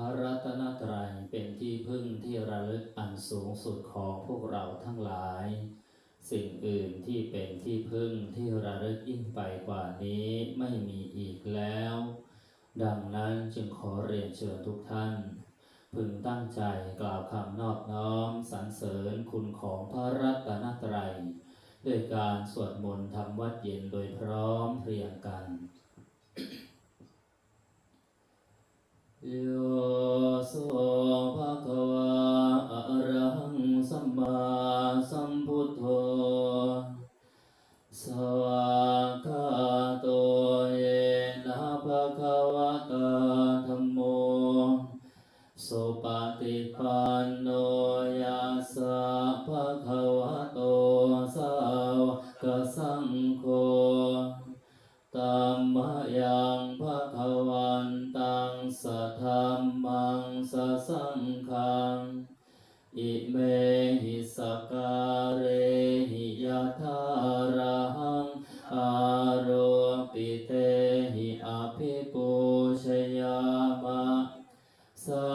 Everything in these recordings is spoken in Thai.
ระรัตนตรัยเป็นที่พึ่งที่ระลึกอันสูงสุดของพวกเราทั้งหลาย สิ่งอื่นที่เป็นที่พึ่งที่ระลึกยิ่งไปกว่านี้ไม่มีอีกแล้ว ดังนั้นจึงขอเรียนเชิญทุกท่าน พึงตั้งใจกล่าวคำนอบน้อมสรรเสริญคุณของพระรัตนตรัย ด้วยการสวดมนต์ทำวัดเย็นโดยพร้อมเพรียงกัน โยโสภะคะวะอะระหังสัมมาสัมพุทโธสวากขาโตเยนะภะคะวะตาธัมโมสุปฏิปันโนยัสสะภะคะวะโตสาวกสัง สังฆัง อิเมหิสการเรหิยะทาระหัง อาโรปิเตหิอภิปูชยามะสา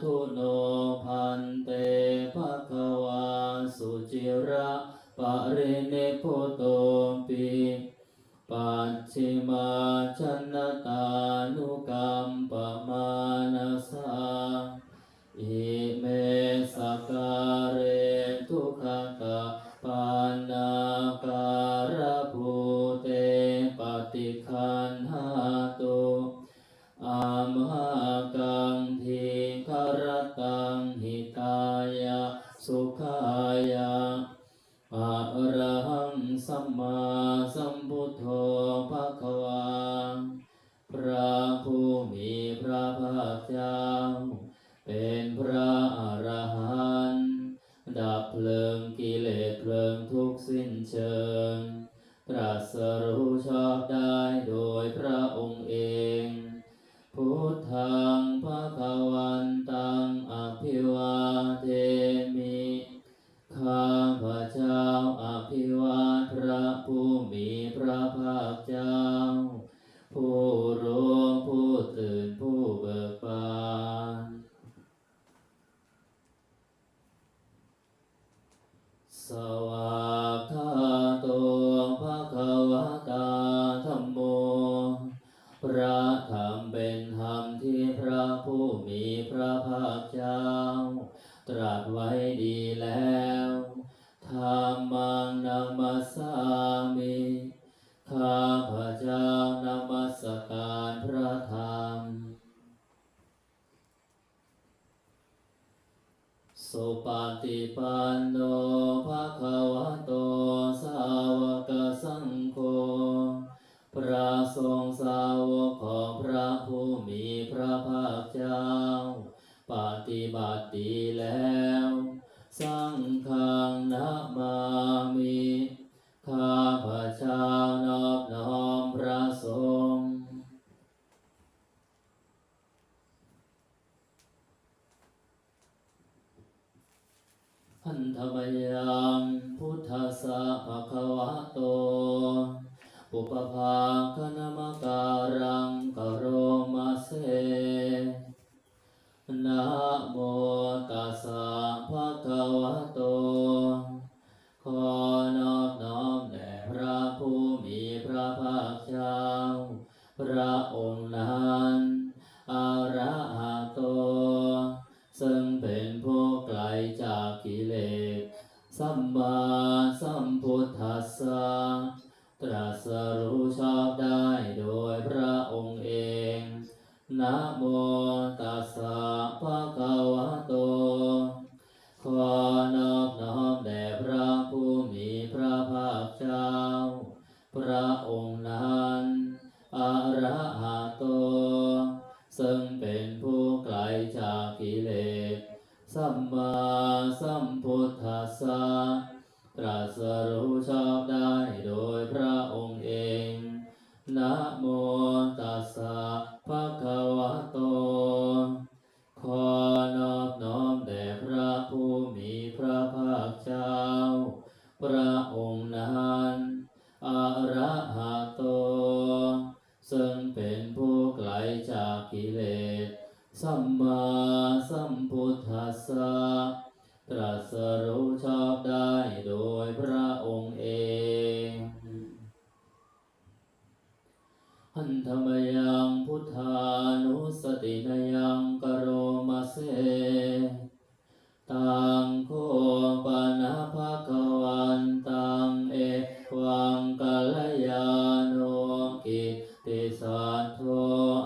ธุโนพันเตภะคะวาสุจิระปะรินิพโตปิปัจฉิมาชนตานุกรรมปมานาสา เตปฏิคันหาตุอามหากังทีคารตังหิตายะสุขายะอะระหังสัมมาสัมพุทโธภะคะวาพระผู้มีพระภาคเจ้า เป็นพระอรหันต์ดับเพลิงกิเลสเพลิงทุกข์สิ้นเชิง ตรัสรู้ชอบได้โดยพระองค์เอง พุทธังภะควันตังอภิวาเทมิ ข้าพระเจ้าอภิวาพระผู้มีพระภาคเจ้า ผู้รู้ผู้ตื่นผู้เบิกบาน สังฆังนะมามิข้าพเจ้านอบน้อมพระสงฆ์พันธมยังพุทธสสะภะคะวะโต ปุปภาคณม ตรัสรู้ชอบได้โดยพระองค์เอง นะโมตัสสะภะคะวะโต ขอนอบน้อมแด่พระผู้มีพระภาคเจ้า พระองค์นั้นอะระหะโต ซึ่งเป็นผู้ไกลจากกิเลส สัมมาสัมพุทธัสสะ ตรัสรู้ชอบได้โดยพระองค์เองนะโมตัสสะภะคะวะโต ขอนอบน้อมแด่พระผู้มีพระภาคเจ้า พระองค์นั้นอระหะโต ซึ่งเป็นผู้ไกลจากกิเลส สัมมาสัมพุทธัสสะ ตรัสรู้ชอบได้โดยพระองค์เองอันธรรมยังพุทธานุสตินยังกโรมาเซตังโคปนาภาควันตังเอวังกัลยาโนกิติสัทโท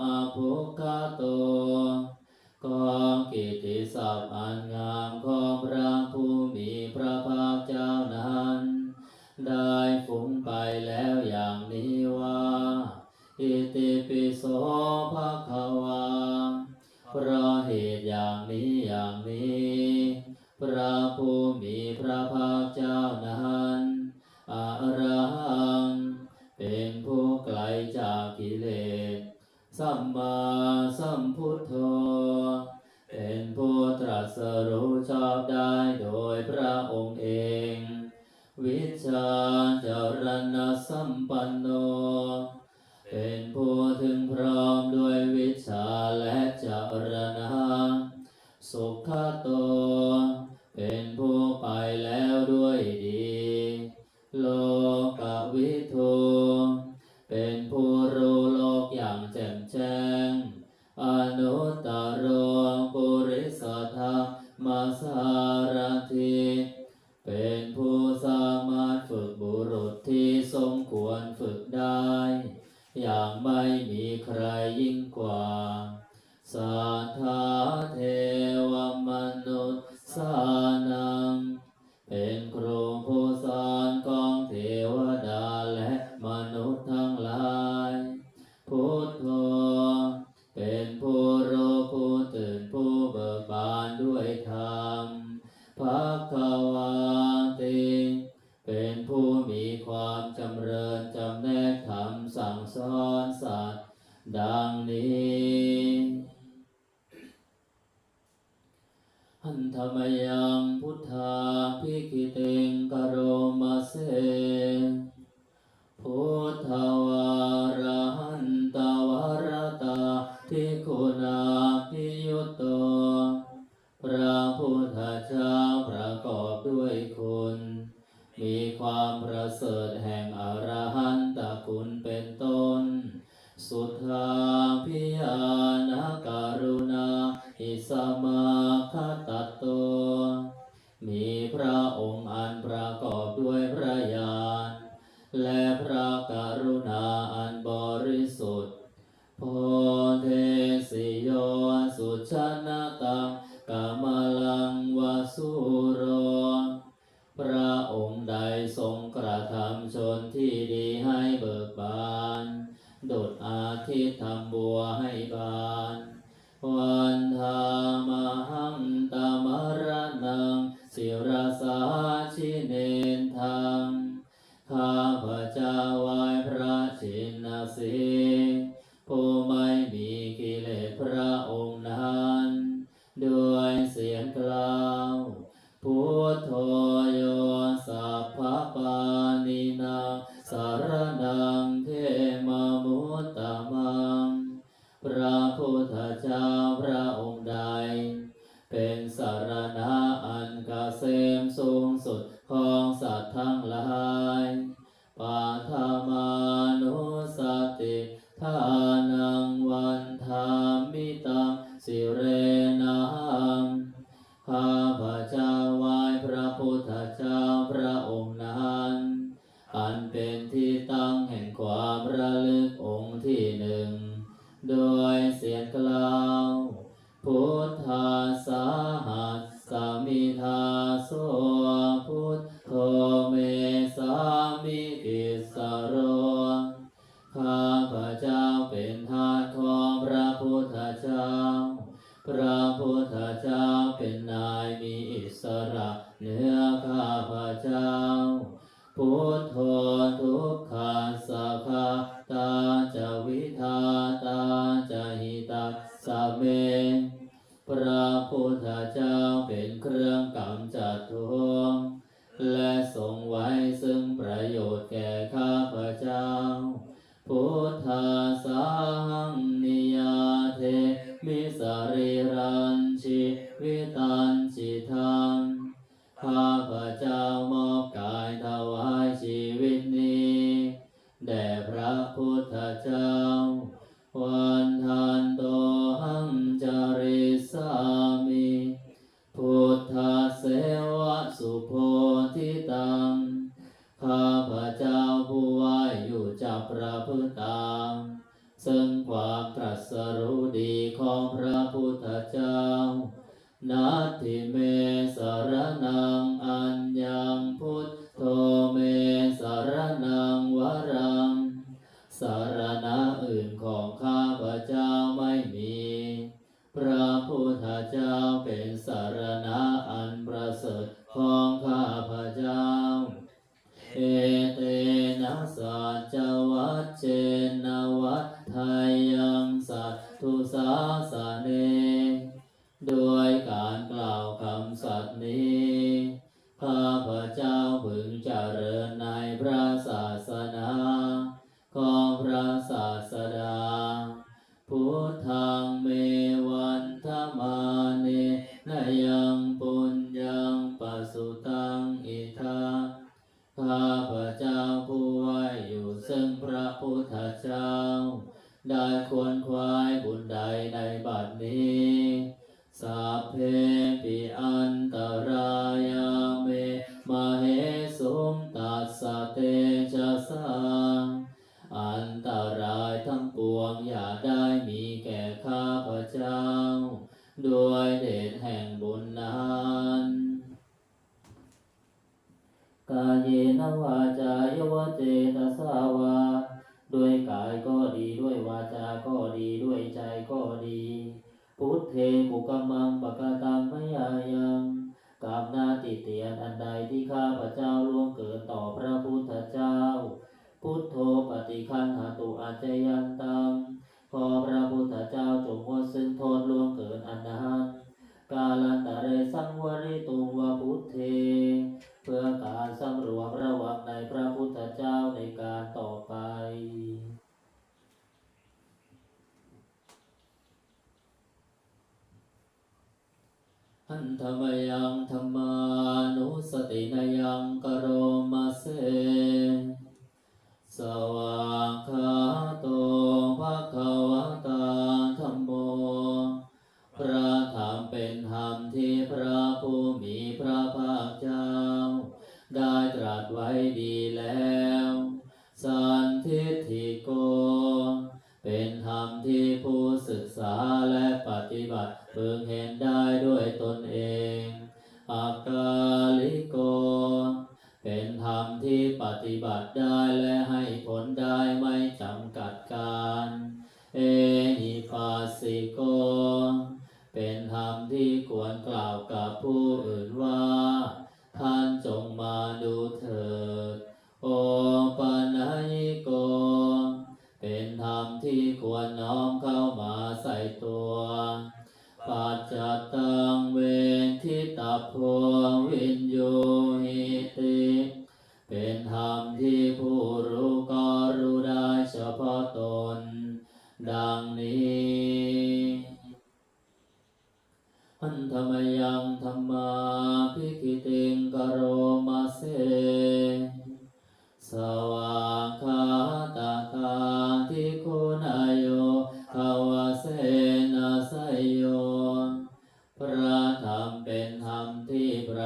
อภุกขโต ของกิติศัพท์อันงามของพระภูมิพระภาคเจ้านั้น ได้ฟุ่งไปแล้วอย่างนี้ว่าอิติปิโสภะคะวาเพราะเหตุอย่างนี้อย่างนี้ พระภูมิพระภาคเจ้า tôn của anh Phật ันเป็นที่ตั้งแห่งความระลึกองค์ที่หนึ่ง โดย รีรั เตชะสั หันธรรมยังธรรมานุสตินายังกโรมาเสสวากขาโตภะคะวะตาธัมโม พระธรรมเป็นธรรมที่พระผู้มีพระภาคเจ้า ได้ตรัสไว้ดีแล้ว สันทิฏฐิโก เป็นธรรมที่ผู้ศึกษาและปฏิบัติ พึงเห็นได้ด้วยตนเองอากาลิโก เป็นธรรมที่ปฏิบัติได้และให้ผลได้ไม่จำกัดการ เอหิปัสสิโก เป็นธรรมที่ควรกล่าวกับผู้อื่นว่า ท่านจงมาดูเถิด โอปะนายิโก เป็นธรรมที่ควรน้อมเข้า จจตังเวทิตาพวินโยหิติเป็นธรรมที่ผู้รู้ก็รู้ได้เฉพาะตน ดังนี้หันธมยังธรรมาพิกิติงกโรมาเสสวากขาตาคา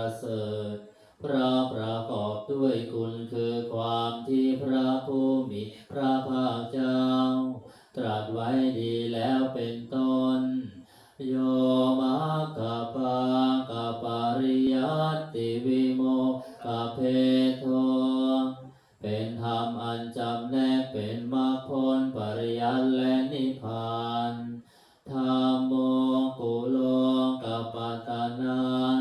ประเสริฐพระประกอบด้วยคุณคือความที่พระผู้มีพระภาคเจ้า ตรัสไว้ดีแล้วเป็นต้น โยมาคาปากาปาริยัติวิโมกาเพโทเป็นธรรมอันจำแนกเป็นมรรคผลปริยัติและนิพพานธรรมโมกุโลกัปตานาตถา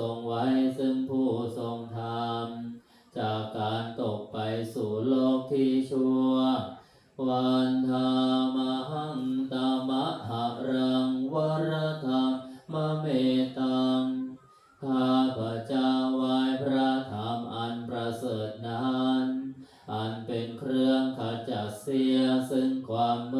ทรงไว้ซึ่งผู้ทรงธรรม จากการตกไปสู่โลกที่ชั่ว วันธามหังตามะหะรังวรธรรมมเมตังข้าพระเจ้าวายพระธรรมอันประเสริฐนั้น อันเป็นเครื่องขจัดเสียซึ่งความมื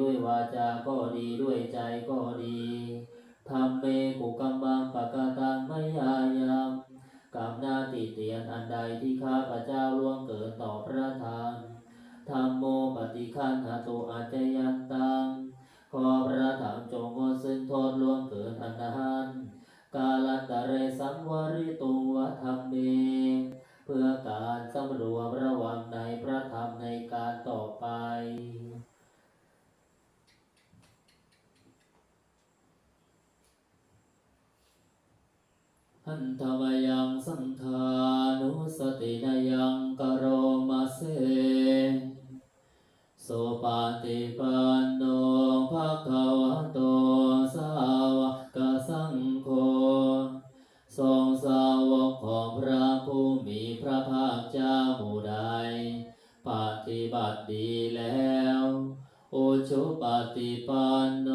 ด้วยวาจาก็ดีด้วยใจก็ดีทำเมกุกรรมมังปกาตังไม่อายามกรรมหน้าติเตียนอันใดที่ข้าพระเจ้าล่วงเกิดต่อพระธรรมธรรมโมปฏิคันหาตุอาจยันตังขอพระธรรมจงงดซึ่งโทษล่วงเกินอันนั้นกาลตะเรสังวริตุวะธรรมเมเพื่อการสำรวมระวังในพระธรรมในการต่อไป หันทวายังสังธานุสตินยังกโรมาเสโสปาติปันโนภะคะวะโตสาวกสังโฆทรงสาวกของพระผู้มีพระภาคเจ้าหมู่ใด ปฏิบัติดีแล้วโอชุปฏิปันโน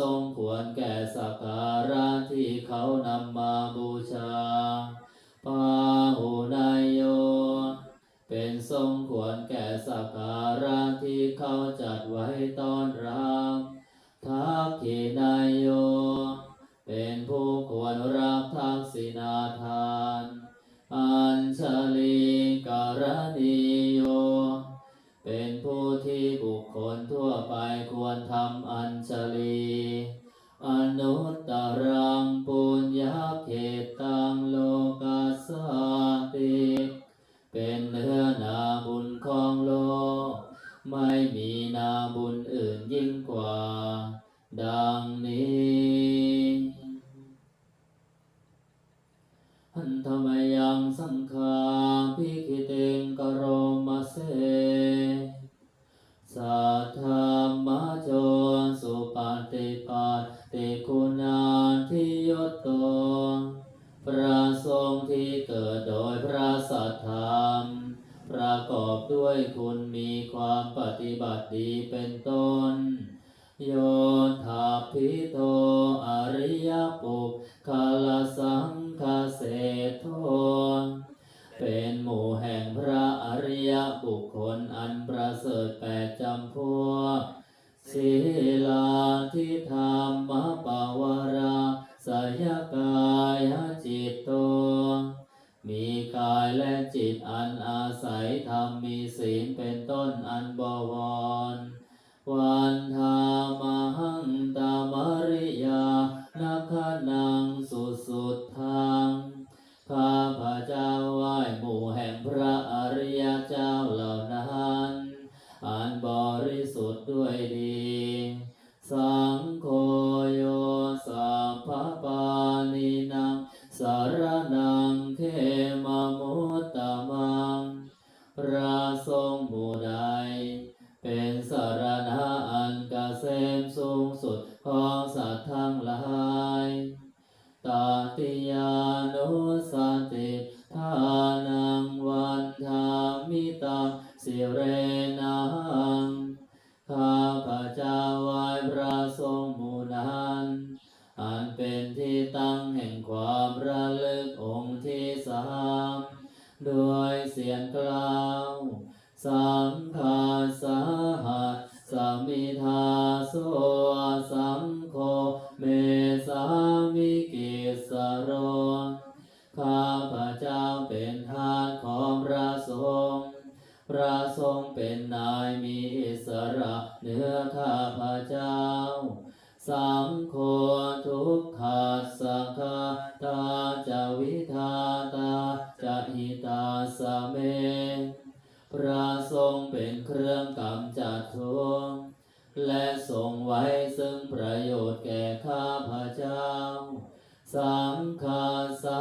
ทรงควรแก่สักการะที่เขานำมาบูชาปาหุนายโย เป็นทรงควรแก่สักการะที่เขาจัดไว้ต้อนรับทักขินายโย เป็นผู้ควรรับทักษิณาทาน คคลทั่วไปควรทำอัญชลีอนุตตรังปุญญาเขตตังโลกัสสติเป็นเนื้อนาบุญของโลก ไม่มีนาบุญอื่นยิ่งกว่า ดังนี้หันธรรมยังสังฆาพิคิเตงกโรมเส สัทธามาโจสุปฏิปัตติคุณาทิยตโตพระทรงที่เกิดโดยพระสัทธรรม ประกอบด้วยคุณมีความปฏิบัติดีเป็นต้น โยธาภิโตอริยปุคคลสังคเสโท เป็นหมู่แห่งพระอริยบุคคลอันประเสริฐแปดจำพวกศีลาทิธรรมปาวาราสยกายจิตโต มีกายและจิตอันอาศัยธรรมมีศีลเป็นต้นอันบวร วัน มู่นั้นอันเป็นที่ตั้งแห่งความระลึกองค์ที่สามด้วยเสียงกล่าวสังฆาสาหัสสมิทาโสสังโฆเมสามิกิสโรข้าพระเจ้าเป็นทาสของพระสงฆ์พระทรงเป็นนายมีอิสระเหนือข้าพระเจ้า สังโฆทุกขาสังฆาตาจะวิทาตาจะหิตาสเม พระทรงเป็นเครื่องกำจัดทุกข์และทรงไว้ซึ่งประโยชน์แก่ข้าพระเจ้า สังฆาสา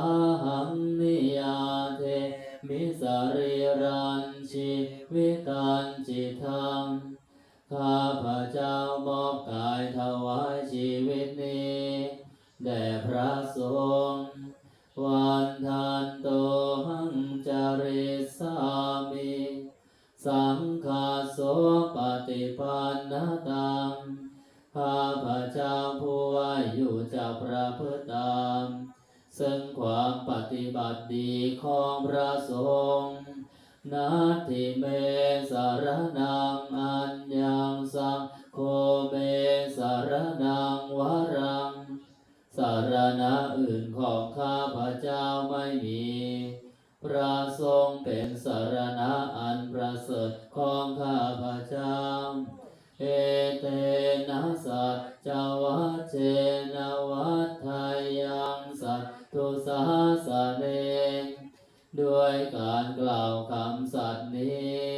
สริฐของข้าพเจ้าเอเตนะสัจาวัเจนวัฏทยังสัตตุสาสเนงด้วยการกล่าวคำสัตว์นี้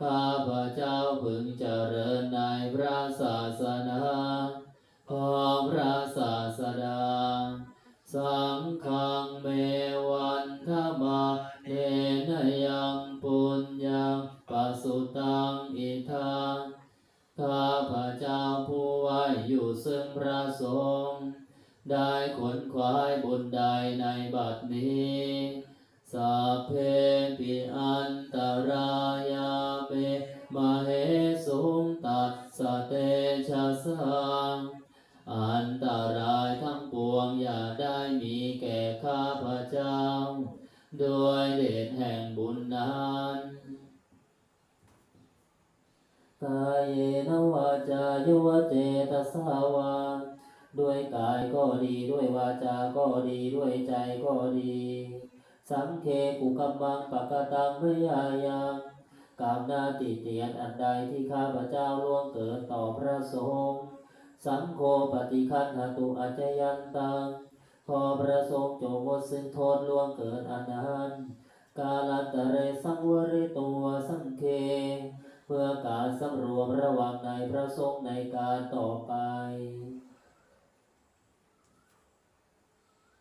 ข้าพเจ้าพึงเจริญในพระศาสนาของพระศาสดาสา ทังข้าพระเจ้าผู้ไหวอยู่ซึ่งพระสงฆ์ได้ขนขวายบุญใดในบัดนี้สัพเพปิอันตรายาเมมาเหสุงตัสสเตชะสังอันตรายทั้งปวงอย่าได้มีแก่ข้าพระเจ้าโดยเดชแห่งบุญนั้น กายเยนวาจายุวเจตสาวา ด้วยกายก็ดีด้วยวาจาก็ดีด้วยใจก็ดี สังเคกุกัมมังปะกตังพยายังกามนาติเตียนอันใดที่ข้าพระเจ้าล่วงเกินต่อพระสงฆ์สังโฆปฏิคันหตุอาจยันตังขอพระสงฆ์จงงดสิ้นโทษล่วงเกินอนันต์กาลันตะเรสังวริตัวสังเค พื่อการสำรวมระวังในพระสงฆ์ในการต่อไป